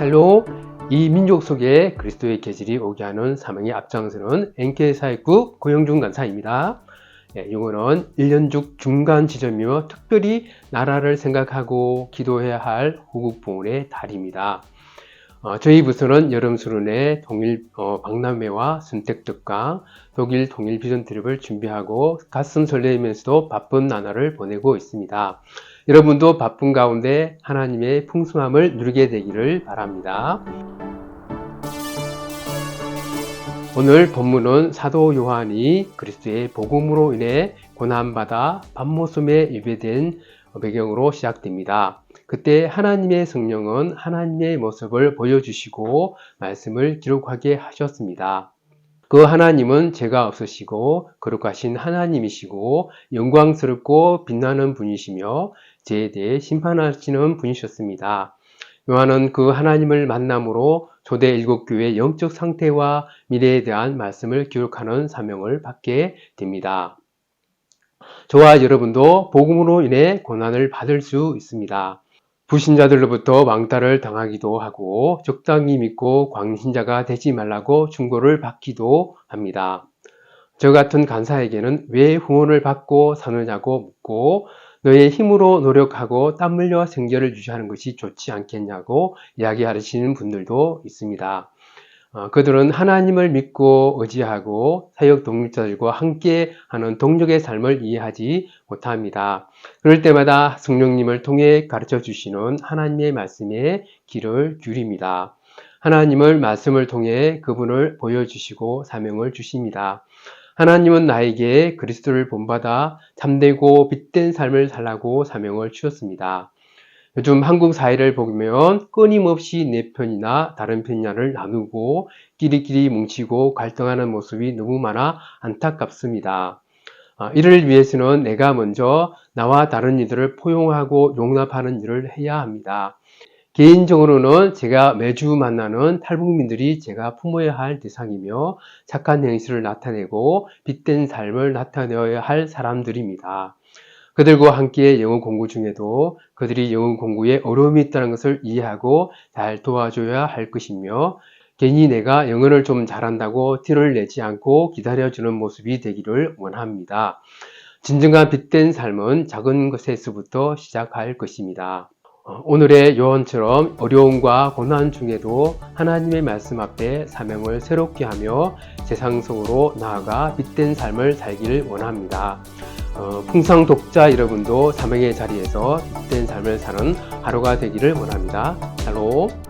샬롬 이 민족 속에 그리스도의 계절이 오게 하는 사명의 앞장서는 NK 사역국 고영중 간사입니다. 예, 이거는 1년중 중간 지점이며 특별히 나라를 생각하고 기도해야 할 호국봉헌의 달입니다. 어, 저희 부서는 여름 수련회 동일 어, 박람회와 순택특강, 독일 통일 비전 트립을 준비하고 가슴 설레면서도 바쁜 나날을 보내고 있습니다. 여러분도 바쁜 가운데 하나님의 풍성함을 누리게 되기를 바랍니다. 오늘 본문은 사도 요한이 그리스도의 복음으로 인해 고난받아 밤모섬에 예배된 배경으로 시작됩니다. 그때 하나님의 성령은 하나님의 모습을 보여주시고 말씀을 기록하게 하셨습니다. 그 하나님은 죄가 없으시고 거룩하신 하나님이시고 영광스럽고 빛나는 분이시며 죄에 대해 심판하시는 분이셨습니다. 요한은 그 하나님을 만남으로 초대 일곱 교회의 영적 상태와 미래에 대한 말씀을 기록하는 사명을 받게 됩니다. 저와 여러분도 복음으로 인해 고난을 받을 수 있습니다. 불신자들로부터 왕따를 당하기도 하고 적당히 믿고 광신자가 되지 말라고 충고를 받기도 합니다. 저 같은 간사에게는 왜 후원을 받고 사느냐고 묻고 너의 힘으로 노력하고 땀 흘려 생계를 유지하는 것이 좋지 않겠냐고 이야기하시는 분들도 있습니다. 어, 그들은 하나님을 믿고 의지하고 사역 동력자들과 함께 하는 동력의 삶을 이해하지 못합니다. 그럴 때마다 성령님을 통해 가르쳐 주시는 하나님의 말씀에 귀를 기울입니다. 하나님을 말씀을 통해 그분을 보여주시고 사명을 주십니다. 하나님은 나에게 그리스도를 본받아 참되고 빛된 삶을 살라고 사명을 주셨습니다. 요즘 한국 사회를 보면 끊임없이 내 편이나 다른 편이냐를 나누고 끼리끼리 뭉치고 갈등하는 모습이 너무 많아 안타깝습니다. 아, 이를 위해서는 내가 먼저 나와 다른 이들을 포용하고 용납하는 일을 해야 합니다. 개인적으로는 제가 매주 만나는 탈북민들이 제가 품어야 할 대상이며 착한 행실을 나타내고 빛된 삶을 나타내어야 할 사람들입니다. 그들과 함께 영어 공부 중에도 그들이 영어 공부에 어려움이 있다는 것을 이해하고 잘 도와줘야 할 것이며 괜히 내가 영어를 좀 잘한다고 티를 내지 않고 기다려주는 모습이 되기를 원합니다. 진정한 빛된 삶은 작은 것에서부터 시작할 것입니다. 어, 오늘의 요원처럼 어려움과 고난 중에도 하나님의 말씀 앞에 사명을 새롭게 하며 세상 속으로 나아가 빛된 삶을 살기를 원합니다. 어, 풍상 독자 여러분도 사명의 자리에서 빛된 삶을 사는 하루가 되기를 원합니다. 샬롬.